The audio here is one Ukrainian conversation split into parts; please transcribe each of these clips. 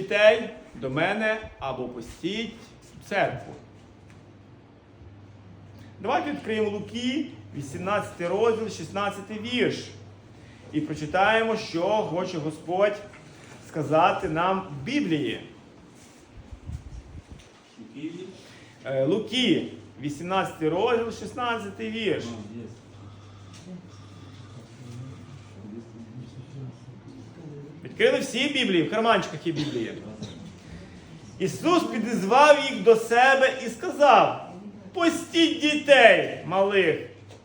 дітей до мене або постіть в церкву. Давайте відкриємо Луки, 18 розділ, 16 вірш. І прочитаємо, що хоче Господь сказати нам в Біблії. Е, Луки, 18 розділ, 16 вірш. Відкрили всі Біблії, в карманчиках є Біблія. Ісус підізвав їх до себе і сказав: Пустіть дітей малих,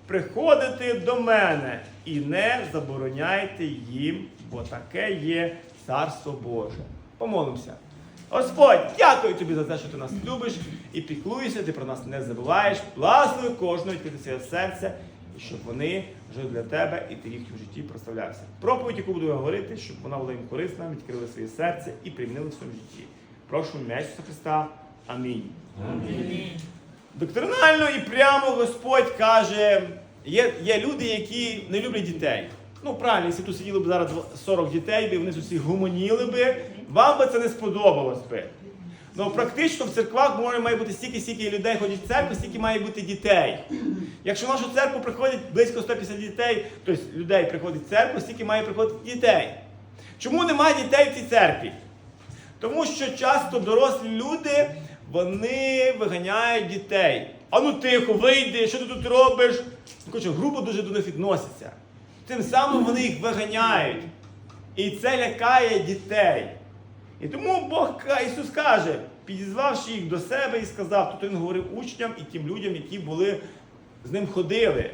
приходити до мене і не забороняйте їм, бо таке є Царство Боже. Помолимося. Господь, дякую тобі за те, що ти нас любиш і піклуєшся, ти про нас не забуваєш. Благослови кожного своє серце, і щоб вони жили для тебе і ти їх в житті проставлявся. Проповідь, яку буду говорити, щоб вона була їм корисна, відкрили своє серце і примінили в своєму житті. Прошу ім'я Ісуса Христа. Амінь. Доктринально і прямо Господь каже, є, є люди, які не люблять дітей. Ну, правильно, якщо тут сиділи б зараз 40 дітей, і вони усі гуманіли би, вам би це не сподобалось би. Ну, практично в церквах може має бути стільки, стільки людей ходять в церкву, стільки має бути дітей. Якщо в нашу церкву приходять близько 150 дітей, тобто людей приходить в церкву, стільки має приходити дітей. Чому немає дітей в цій церкві? Тому що часто дорослі люди вони виганяють дітей. А ну тихо, вийди, що ти тут робиш? Коротше, грубо дуже до них відносяться. Тим самим вони їх виганяють. І це лякає дітей. І тому Бог Ісус каже, підізвавши їх до себе і сказав, тут він говорив учням і тим людям, які були з ним ходили.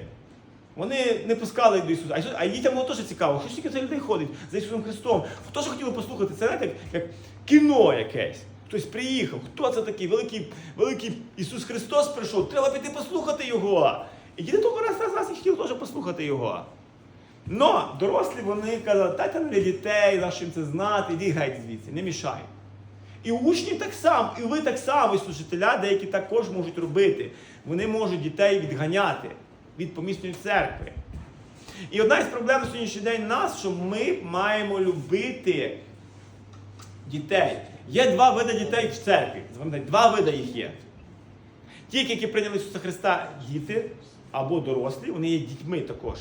Вони не пускали до Ісуса. А, Ісус- дітям було теж цікаво, що стільки цих людей ходить за Ісусом Христом. Хто ж хотіли послухати? Це знаєте, як, кіно якесь. Хтось приїхав. Хто це такий? Великий, великий Ісус Христос прийшов. Треба піти послухати Його. І діти того раз раз раз і хотіли теж послухати Його. Но дорослі вони казали, дайте для дітей, нашим це знати, іди геть звідси, не мішай. І учні так само, і ви так само, і служителя, деякі також можуть робити. Вони можуть дітей відганяти від помісної церкви. І одна із проблем на сьогоднішній день нас, що ми маємо любити дітей. Є два види дітей в церкві. Два види їх є. Ті, які прийняли Ісуса Христа, діти або дорослі, вони є дітьми також.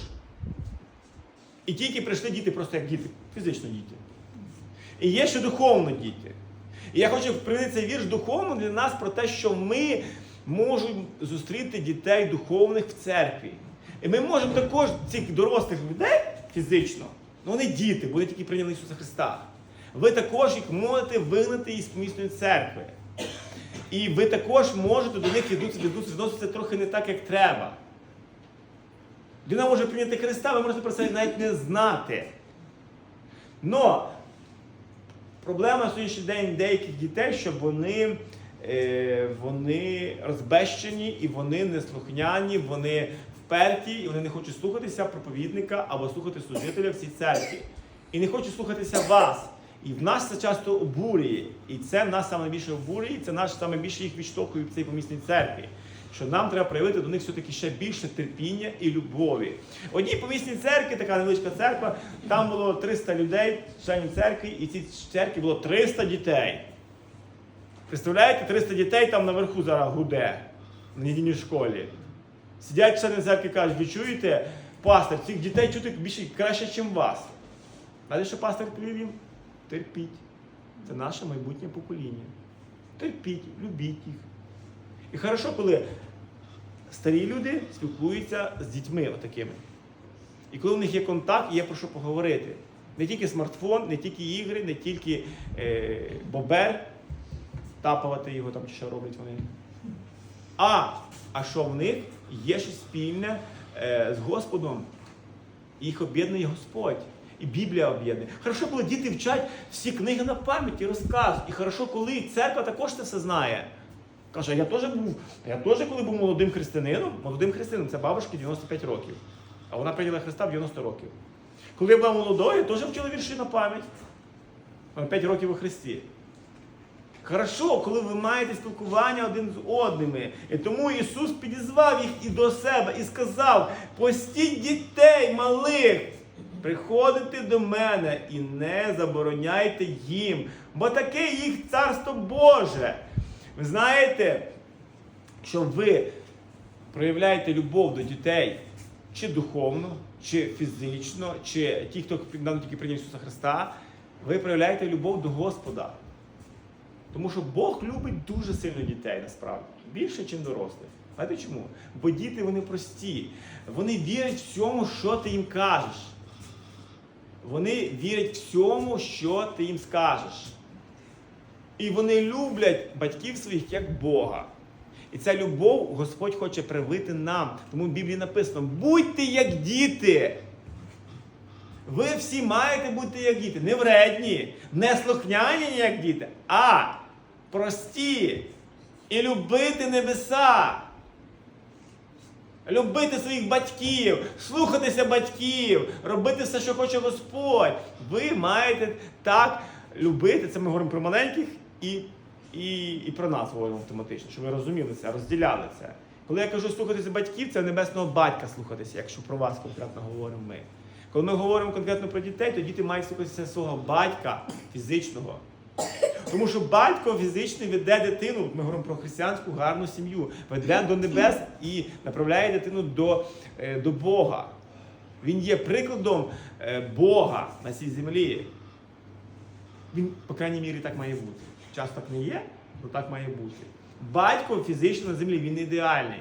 І ті, які прийшли діти просто як діти, фізично діти. І є ще духовно діти. І я хочу привести цей вірш духовно для нас про те, що ми можемо зустріти дітей духовних в церкві. І ми можемо також цих дорослих людей фізично, ну вони діти, вони тільки прийняли Ісуса Христа. Ви також їх можете вигнати із помісної церкви. І ви також можете до них відноситися трохи не так, як треба. Людина може прийняти Христа, ви можете про це навіть не знати. Но проблема на сьогоднішній день деяких дітей, що вони, е, вони розбещені і вони неслухняні, вони вперті, і вони не хочуть слухатися проповідника або слухати служителя в цій церкві. І не хочуть слухатися вас. І в нас це часто обурює. І це нас саме більше обурює, і це нас саме більше їх відштовхує в цій помісній церкві. Що нам треба проявити до них все-таки ще більше терпіння і любові. Одній помісній церкві, така невеличка церква, там було 300 людей, членів церкви, і цій церкві було 300 дітей. Представляєте, 300 дітей там наверху зараз гуде в недільній школі. Сидять члени церкви кажуть, ви чуєте, пастор, цих дітей чути більше краще, ніж вас. Знаєте, що пастор їм? Терпіть. Це наше майбутнє покоління. Терпіть, любіть їх. І хорошо, коли старі люди спілкуються з дітьми отакими. І коли у них є контакт, є про що поговорити. Не тільки смартфон, не тільки ігри, не тільки е, бобер, тапувати його там чи що роблять вони. А, а що в них є щось спільне е, з Господом. Їх об'єднує Господь. І Біблія об'єднує. Хорошо, коли діти вчать всі книги на пам'яті, розказують. І хорошо, коли церква також це все знає. Каже, я теж був, я теж, коли був молодим християнином, молодим християнином, це бабушки 95 років. А вона прийняла Христа в 90 років. Коли я була молодою, теж вчила вірші на пам'ять. 5 років у Христі. Хорошо, коли ви маєте спілкування один з одними. І тому Ісус підізвав їх і до себе і сказав: постіть дітей малих, приходити до мене і не забороняйте їм, бо таке їх царство Боже. Ви знаєте, що ви проявляєте любов до дітей чи духовно, чи фізично, чи ті, хто нам тільки прийняв Ісуса Христа, ви проявляєте любов до Господа. Тому що Бог любить дуже сильно дітей насправді, більше, ніж дорослих. Знаєте чому? Бо діти вони прості. Вони вірять всьому, що ти їм кажеш. Вони вірять всьому, що ти їм скажеш. І вони люблять батьків своїх як Бога. І ця любов Господь хоче привити нам. Тому в Біблії написано: будьте як діти. Ви всі маєте бути як діти. Не вредні, не слухняні, як діти, а прості і любити небеса. Любити своїх батьків, слухатися батьків, робити все, що хоче Господь. Ви маєте так любити. Це ми говоримо про маленьких і, і, і про нас говоримо автоматично, щоб ви розуміли це, розділяли це. Коли я кажу слухатися батьків, це небесного батька слухатися, якщо про вас конкретно говоримо ми. Коли ми говоримо конкретно про дітей, то діти мають слухатися свого батька фізичного. Тому що батько фізичний веде дитину, ми говоримо про християнську гарну сім'ю, веде до небес і направляє дитину до, е, до Бога. Він є прикладом е, Бога на цій землі. Він, по крайній мірі, так має бути. Час так не є, але так має бути. Батько фізично на землі, він ідеальний.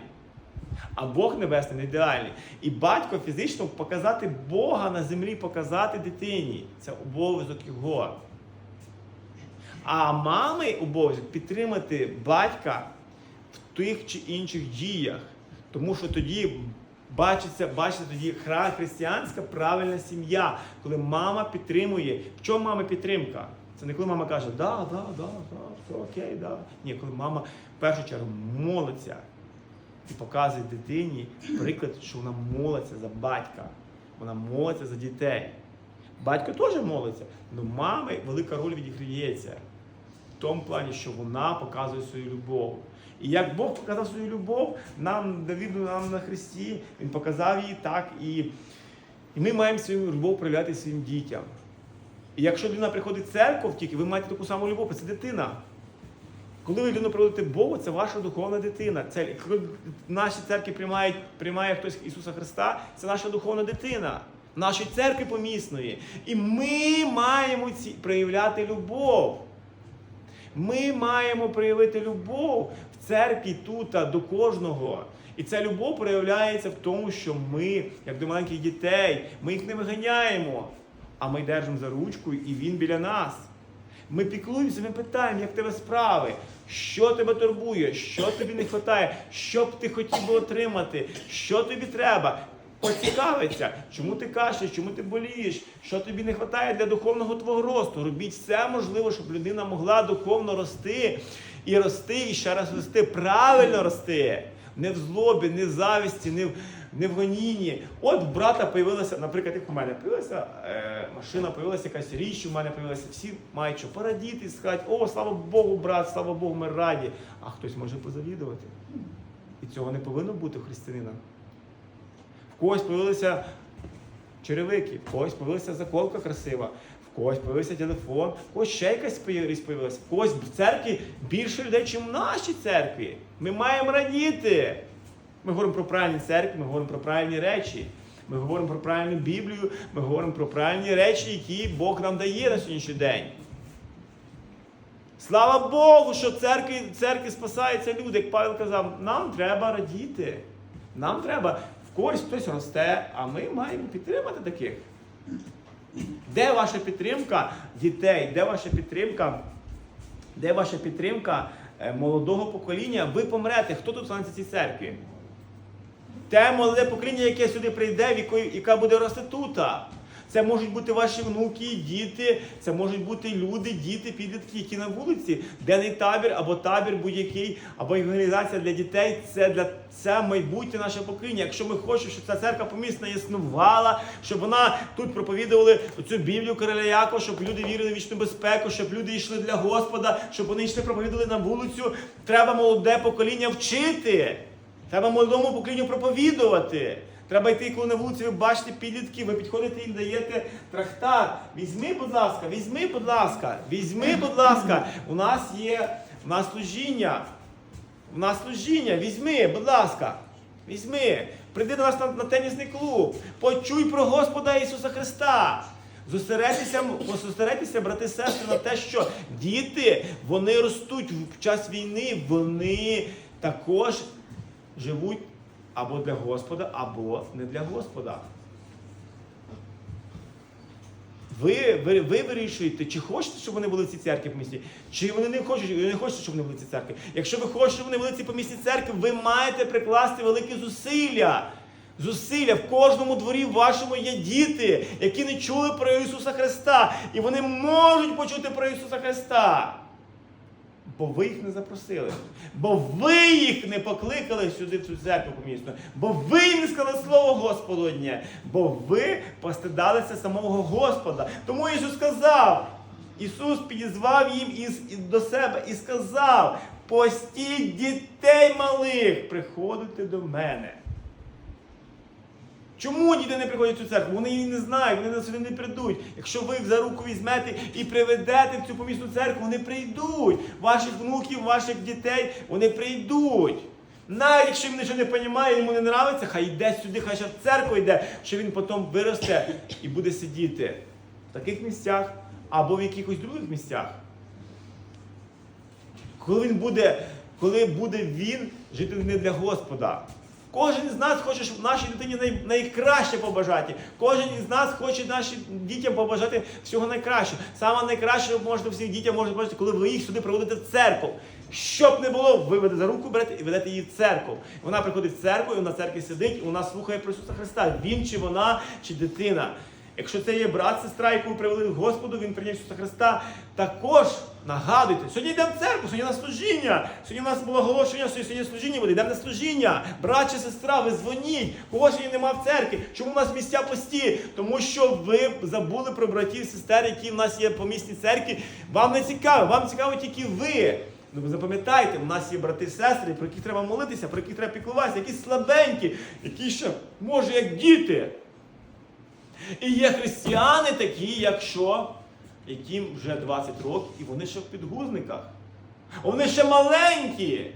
А Бог Небесний не ідеальний. І батько фізично показати Бога на землі, показати дитині. Це обов'язок його. А мами обов'язок підтримати батька в тих чи інших діях. Тому що тоді бачиться, бачиться тоді християнська правильна сім'я, коли мама підтримує. В чому мама підтримка? Це не коли мама каже, да, да, да, да, все окей, да. Ні, коли мама в першу чергу молиться і показує дитині приклад, що вона молиться за батька, вона молиться за дітей. Батько теж молиться, але мами велика роль відіграється в тому плані, що вона показує свою любов. І як Бог показав свою любов нам, Давіду, нам на Христі, Він показав її так, і, і ми маємо свою любов проявляти своїм дітям. І якщо людина приходить в церкву тільки, ви маєте таку саму любов, це дитина. Коли ви людину приводите Богу, це ваша духовна дитина. Це коли в нашій церкві приймає, приймає хтось Ісуса Христа, це наша духовна дитина, нашої церкви помісної. І ми маємо ці, проявляти любов. Ми маємо проявити любов в церкві тут до кожного. І ця любов проявляється в тому, що ми, як до маленьких дітей, ми їх не виганяємо, а ми держимо за ручку, і він біля нас. Ми піклуємося, ми питаємо, як тебе справи, що тебе турбує, що тобі не вистачає, що б ти хотів би отримати, що тобі треба. Поцікавиться, чому ти кашляєш, чому ти болієш, що тобі не вистачає для духовного твого росту. Робіть все можливе, щоб людина могла духовно рости і рости, і ще раз рости, правильно рости. Не в злобі, не в завісті, не в, не в гонінні. От брата появилася, наприклад, як у мене появилася е, машина, появилася якась річ, у мене появилася. Всі мають що порадіти сказати, о, слава Богу, брат, слава Богу, ми раді. А хтось може позавідувати. І цього не повинно бути у християнина. В когось появилися черевики, в когось появилася заколка красива, в когось появився телефон, в когось ще якась річ появилася, в когось в церкві більше людей, ніж в нашій церкві. Ми маємо радіти. Ми говоримо про правильні церкви, ми говоримо про правильні речі. Ми говоримо про правильну Біблію, ми говоримо про правильні речі, які Бог нам дає на сьогоднішній день. Слава Богу, що церкві, церкві спасаються люди. Як Павел казав, нам треба радіти. Нам треба в когось хтось росте, а ми маємо підтримати таких. Де ваша підтримка дітей? Де ваша підтримка? Де ваша підтримка е, молодого покоління? Ви помрете. Хто тут в цій церкві? Те молоде покоління, яке сюди прийде, яка буде рости тут. Це можуть бути ваші внуки, діти, це можуть бути люди, діти, підлітки, які на вулиці, денний табір або табір будь-який, або організація для дітей. Це для це майбутнє наше покоління. Якщо ми хочемо, щоб ця церква помісна існувала, щоб вона тут проповідували цю Біблію короля Якова, щоб люди вірили в вічну безпеку, щоб люди йшли для Господа, щоб вони йшли проповідували на вулицю. Треба молоде покоління вчити. Треба молодому поколінню проповідувати. Треба йти, коли на вулиці ви бачите підлітків, ви підходите і даєте трактат. Візьми, будь ласка, візьми, будь ласка, візьми, будь ласка. У нас є у нас служіння. У нас служіння. Візьми, будь ласка. Візьми. Прийди до нас на, на тенісний клуб. Почуй про Господа Ісуса Христа. Зосередьтеся, зосередьтеся, брати і сестри, на те, що діти вони ростуть в час війни, вони також живуть або для Господа, або не для Господа. Ви, ви, ви вирішуєте, чи хочете, щоб вони були в цій церкві по місті, чи вони не хочуть, не хочете, щоб вони були в цій церкві. Якщо ви хочете, щоб вони були в цій помісній церкві, ви маєте прикласти великі зусилля. Зусилля в кожному дворі вашому є діти, які не чули про Ісуса Христа, і вони можуть почути про Ісуса Христа. Бо ви їх не запросили, бо ви їх не покликали сюди в цю церкву помісну, бо ви їм не сказали слово Господнє. бо ви постидалися самого Господа. Тому Ісус сказав, Ісус підізвав їм до себе і сказав: постіть дітей малих, приходити до мене. Чому діти не приходять в цю церкву? Вони її не знають, вони на сюди не прийдуть. Якщо ви їх за руку візьмете і приведете в цю помісну церкву, вони прийдуть. Ваших внуків, ваших дітей, вони прийдуть. Навіть якщо він нічого не розуміє, йому не подобається, хай йде сюди, хай ще в церкву йде, що він потім виросте і буде сидіти в таких місцях або в якихось других місцях. Коли він буде, коли буде він жити не для Господа. Кожен із нас хоче, щоб нашій дитині най, найкраще побажати. Кожен із нас хоче нашим дітям побажати всього найкращого. Саме найкраще ви можете всіх дітям можете побажати, коли ви їх сюди приводите в церкву. Щоб не було, ви ведете за руку берете і ведете її в церкву. Вона приходить в церкву, і вона в церкві сидить, і вона слухає про Ісуса Христа. Він чи вона, чи дитина. Якщо це є брат, сестра, яку привели Господу, він прийняв Ісуса Христа, також нагадуйте, сьогодні йдемо в церкву, сьогодні на служіння. Сьогодні у нас було оголошення, сьогодні служіння буде, йдемо на служіння. Брат сестра, ви дзвоніть, кого сьогодні нема в церкві. Чому у нас місця пусті? Тому що ви забули про братів, сестер, які в нас є по місній церкві. Вам не цікаво, вам цікаво тільки ви. Ну запам'ятайте, у нас є брати і сестри, про яких треба молитися, про яких треба піклуватися, які слабенькі, які ще, може, як діти. І є християни такі, як що, яким вже 20 років, і вони ще в підгузниках. Вони ще маленькі.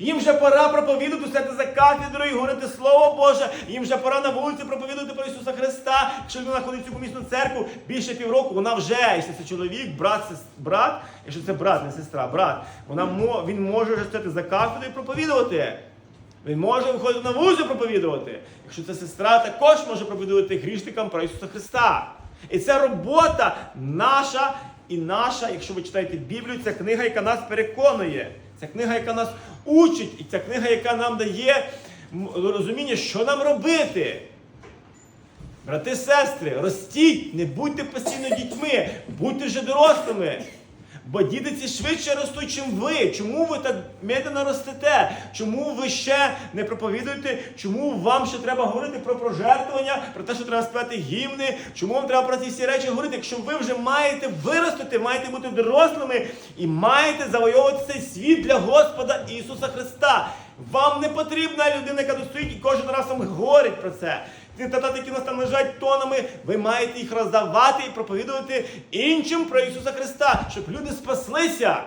Їм вже пора проповідувати сидіти за кафедрою і говорити Слово Боже. Їм вже пора на вулиці проповідувати про Ісуса Христа. Якщо людина ходить в цю помісну церкву більше півроку, вона вже, якщо це чоловік, брат, сес- брат, якщо це брат, не сестра, брат, вона він може вже сидіти за кафедрою і проповідувати. Він може виходити на вулицю проповідувати. Якщо це сестра, також може проповідувати грішникам про Ісуса Христа. І це робота наша і наша, якщо ви читаєте Біблію, це книга, яка нас переконує. Це книга, яка нас учить, і ця книга, яка нам дає розуміння, що нам робити. Брати, сестри, ростіть, не будьте постійно дітьми, будьте вже дорослими. Бо діти ці швидше ростуть, чим ви. Чому ви так медленно ростете? Чому ви ще не проповідуєте? Чому вам ще треба говорити про пожертвування, про те, що треба співати гімни? Чому вам треба про ці всі речі говорити, якщо ви вже маєте виростити, маєте бути дорослими і маєте завойовувати цей світ для Господа Ісуса Христа? Вам не потрібна людина, яка тут стоїть і кожен раз вам говорить про це. Ті татати, які у нас там лежать тонами, ви маєте їх роздавати і проповідувати іншим про Ісуса Христа, щоб люди спаслися,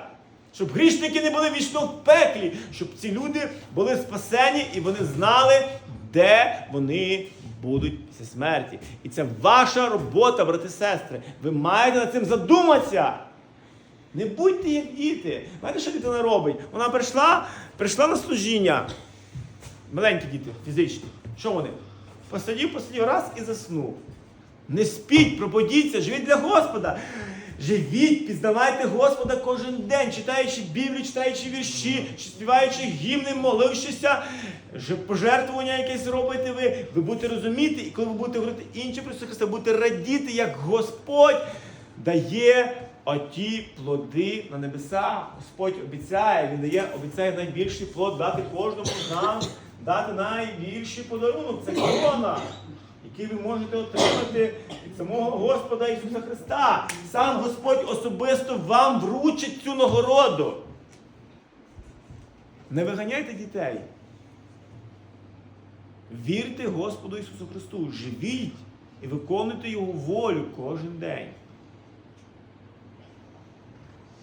щоб грішники не були вічно в пеклі, щоб ці люди були спасені і вони знали, де вони будуть після смерті. І це ваша робота, брати і сестри. Ви маєте над цим задуматися. Не будьте як діти. Знаєте, що дитина робить? Вона прийшла, прийшла на служіння. Маленькі діти, фізичні. Що вони? Посидів, посидів раз і заснув. Не спіть, пробудіться, живіть для Господа. Живіть, пізнавайте Господа кожен день, читаючи Біблію, читаючи вірші, співаючи гімни, молившися, пожертвування якесь робите ви. Ви будете розуміти, і коли ви будете говорити іншим про Христа, будете радіти, як Господь дає оті плоди на небесах. Господь обіцяє, Він дає, обіцяє найбільший плод дати кожному з нас, дати найбільший подарунок. Це корона, який ви можете отримати від самого Господа Ісуса Христа. Сам Господь особисто вам вручить цю нагороду. Не виганяйте дітей. Вірте Господу Ісусу Христу, живіть і виконуйте Його волю кожен день.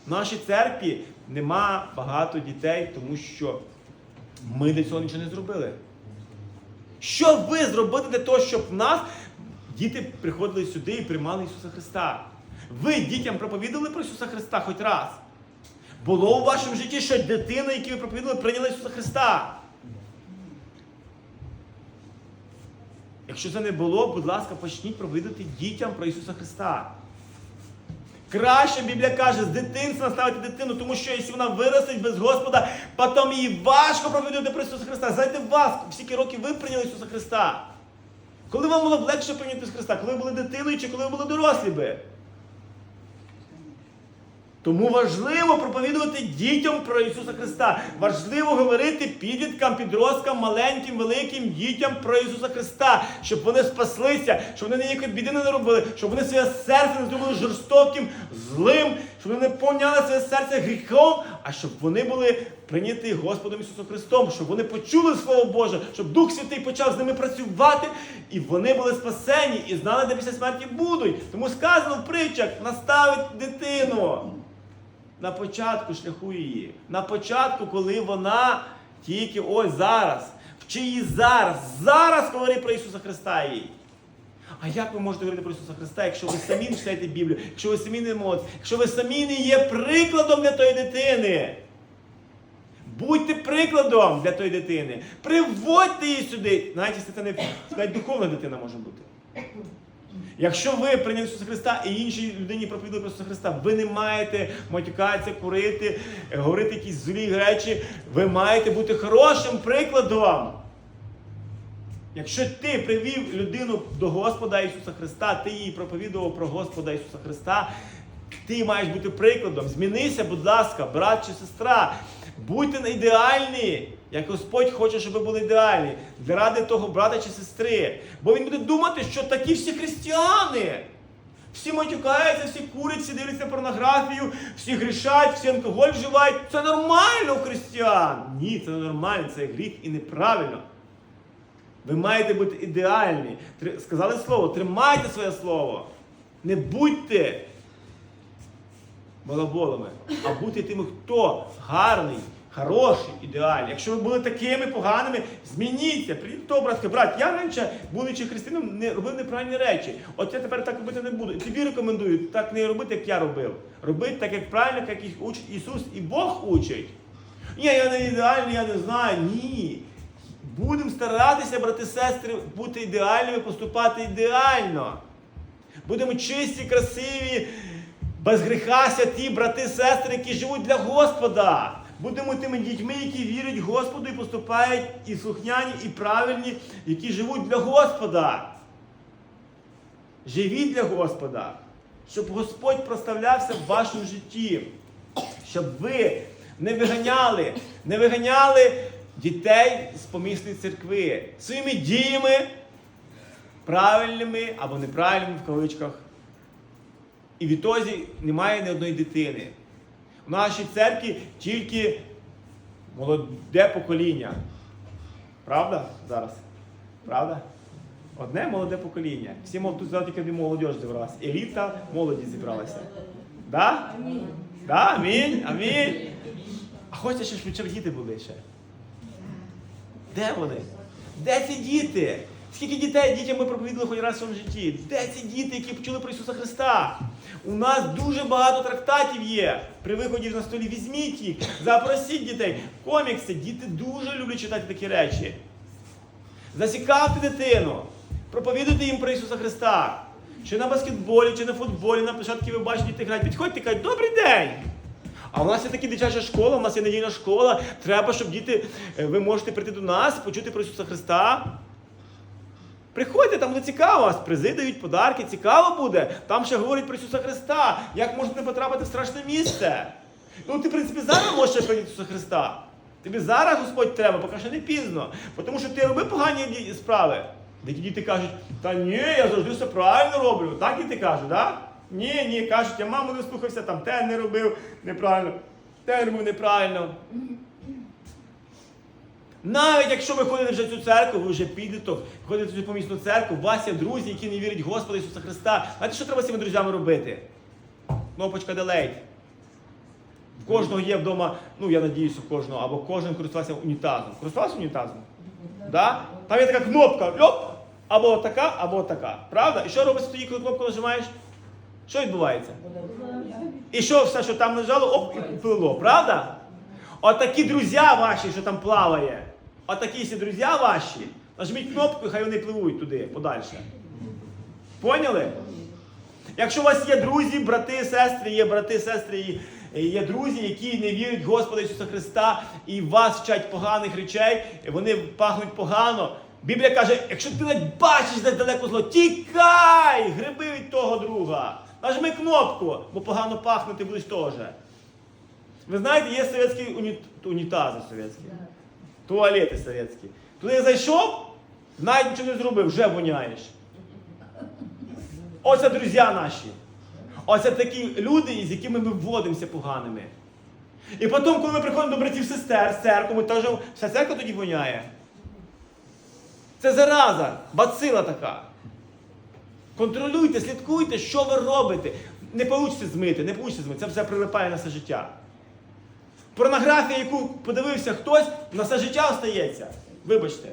В нашій церкві нема багато дітей, тому що ми для цього нічого не зробили. Що ви зробите для того, щоб нас діти приходили сюди і приймали Ісуса Христа? Ви дітям проповідали про Ісуса Христа хоч раз? Було у вашому житті що дитина, яку ви проповідали, прийняла Ісуса Христа? Якщо це не було, будь ласка, почніть проповідати дітям про Ісуса Христа. Краще Біблія каже, з дитинства наставити дитину, тому що якщо вона виростить без Господа, потім їй важко проповідувати про Ісуса Христа. Знаєте, вас, скільки років ви прийняли Ісуса Христа? Коли вам було б легше прийняти Христа? Коли ви були дитиною чи коли ви були дорослі би? Тому важливо проповідувати дітям про Ісуса Христа. Важливо говорити підліткам, підросткам, маленьким, великим дітям про Ісуса Христа, щоб вони спаслися, щоб вони ніякої біди не робили, щоб вони своє серце не зробили жорстоким, злим, щоб вони не повняли своє серце гріхом, а щоб вони були прийняті Господом Ісусом Христом, щоб вони почули Слово Боже, щоб Дух Святий почав з ними працювати, і вони були спасені і знали, де після смерті будуть. Тому сказано в притчах, наставить дитину на початку шляху її. На початку, коли вона тільки ось зараз. Вчи її зараз. Зараз говори про Ісуса Христа їй. А як ви можете говорити про Ісуса Христа, якщо ви самі не читаєте Біблію, якщо ви самі не молитесь, якщо ви самі не є прикладом для тої дитини? Будьте прикладом для тої дитини. Приводьте її сюди. Навіть це не духовна дитина може бути. Якщо ви прийняли Ісуса Христа і іншій людині проповідали про Ісуса Христа, ви не маєте матюкатися, курити, говорити якісь злі речі. Ви маєте бути хорошим прикладом. Якщо ти привів людину до Господа Ісуса Христа, ти їй проповідував про Господа Ісуса Христа, ти маєш бути прикладом. Змінися, будь ласка, брат чи сестра. Будьте ідеальні, як Господь хоче, щоб ви були ідеальні. Заради того брата чи сестри. Бо він буде думати, що такі всі християни. Всі матюкаються, всі курять, всі дивляться порнографію, всі грішать, всі алкоголь вживають. Це нормально у християн. Ні, це не нормально, це гріх і неправильно. Ви маєте бути ідеальні. Сказали слово, тримайте своє слово. Не будьте балаболами, а будьте тими, хто гарний, хороший, ідеальний. Якщо ви були такими поганими, змініться. Прийдіть до того, брат, я раніше, будучи християном, не робив неправильні речі. От я тепер так робити не буду. І тобі рекомендую так не робити, як я робив. Робити так, як правильно, як їх учить Ісус і Бог учить. Ні, я не ідеальний, я не знаю. Ні. Будемо старатися, брати сестри, бути ідеальними, поступати ідеально. Будемо чисті, красиві, без гріха святі, брати, сестри, які живуть для Господа. Будемо тими дітьми, які вірять Господу і поступають і слухняні, і правильні, які живуть для Господа. Живіть для Господа, щоб Господь проставлявся в вашому житті, щоб ви не виганяли, не виганяли дітей з помісної церкви своїми діями, правильними або неправильними в кавичках. І відтоді немає ні одної дитини. У нашій церкві тільки молоде покоління. Правда зараз? Правда? Одне молоде покоління. Всі тут зараз тільки молодь зібралася. Еліта молоді зібралася. Да? Да? Амінь? Амінь. А хочеться, щоб діти були ще. Де вони? Де ці діти? Скільки дітей дітям ми проповідали хоч раз в своєму житті? Де ці діти, які почули про Ісуса Христа? У нас дуже багато трактатів є. При виході на столі візьміть їх, запросіть дітей. Комікси, діти дуже люблять читати такі речі. Зацікавте дитину, проповідуйте їм про Ісуса Христа. Чи на баскетболі, чи на футболі, на площадці ви бачите діти грають. Підходьте кажуть, добрий день! А у нас є такі дитяча школа, у нас є недільна школа. Треба, щоб діти, е, ви можете прийти до нас, почути про Ісуса Христа. Приходьте, там буде цікаво, вас призи дають подарки, цікаво буде. Там ще говорять про Ісуса Христа. Як можете потрапити в страшне місце? Ну, ти, в принципі, зараз можеш ще прийняти Ісуса Христа. Тобі зараз Господь треба, поки ще не пізно. Тому що ти роби погані справи. Деякі діти кажуть, та ні, я завжди все правильно роблю. Так діти кажуть, так? Ні, ні, кажуть, я маму не слухався, там те не робив неправильно, те робив неправильно. Навіть якщо ви ходите вже в цю церкву, ви вже підліток, ходите в цю помісну церкву, у вас є друзі, які не вірять в Господа Ісуса Христа. Знаєте, що треба з цими друзями робити? Кнопочка делейт. В кожного є вдома, ну я надіюся, у кожного, або кожен користувався унітазом. Користувався унітазом? Да? Там є така кнопка, льоп, або така, або така. Правда? І що робиться тоді, коли кнопку нажимаєш? Що відбувається? І що все, що там лежало, оп, і плило, правда? Отакі друзі ваші, що там плаває. Отакі всі друзі ваші. Нажміть кнопку, і хай вони пливуть туди, подальше. Поняли? Якщо у вас є друзі, брати, сестри, є брати, сестри, є друзі, які не вірять в Господа Ісуса Христа і вас вчать поганих речей, і вони пахнуть погано. Біблія каже, якщо ти ледь бачиш десь далеко зло, тікай! Гриби від того друга. Нажми кнопку, бо погано пахне, ти будеш теж. Ви знаєте, є совєтські уні... унітази совєтські, туалети совєтські. Туди зайшов, навіть нічого не зробив, вже воняєш. Оце друзі наші. Оце такі люди, з якими ми вводимося поганими. І потім, коли ми приходимо до братів сестер з церкви, теж вся церква тоді воняє. Це зараза, бацила така. Контролюйте, слідкуйте, що ви робите. Не вийде змити, не вийде змити. Це все прилипає на все життя. Порнографія, яку подивився хтось, на все життя остається. Вибачте.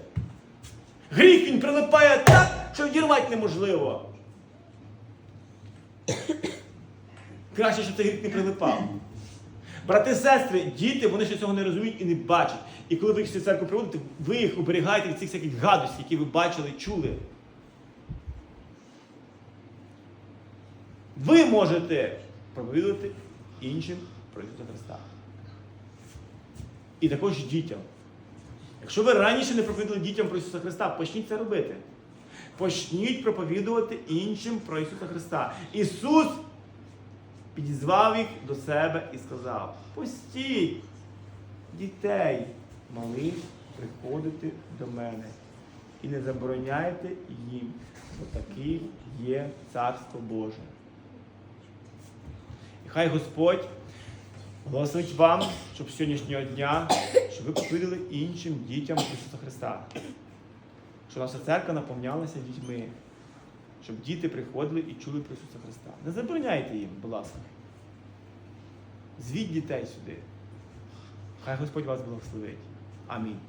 Гріх він прилипає так, що відірвати неможливо. Краще, щоб цей гріх не прилипав. Брати, сестри, діти, вони ще цього не розуміють і не бачать. І коли ви їх в церкву приводите, ви їх оберігаєте від цих всяких гадостей, які ви бачили, чули. Ви можете проповідувати іншим про Христа. І також дітям. Якщо ви раніше не проповідували дітям про Ісуса Христа, почніть це робити. Почніть проповідувати іншим про Ісуса Христа. Ісус підізвав їх до себе і сказав: Пустіть дітей малих приходити до мене і не забороняйте їм, бо таких є Царство Боже. І хай Господь благословить вам, щоб сьогоднішнього дня, щоб ви повірили іншим дітям Ісуса Христа. Щоб наша церква наповнялася дітьми, щоб діти приходили і чули про Ісуса Христа. Не забороняйте їм, будь ласка. Звіть дітей сюди. Хай Господь вас благословить. Амінь.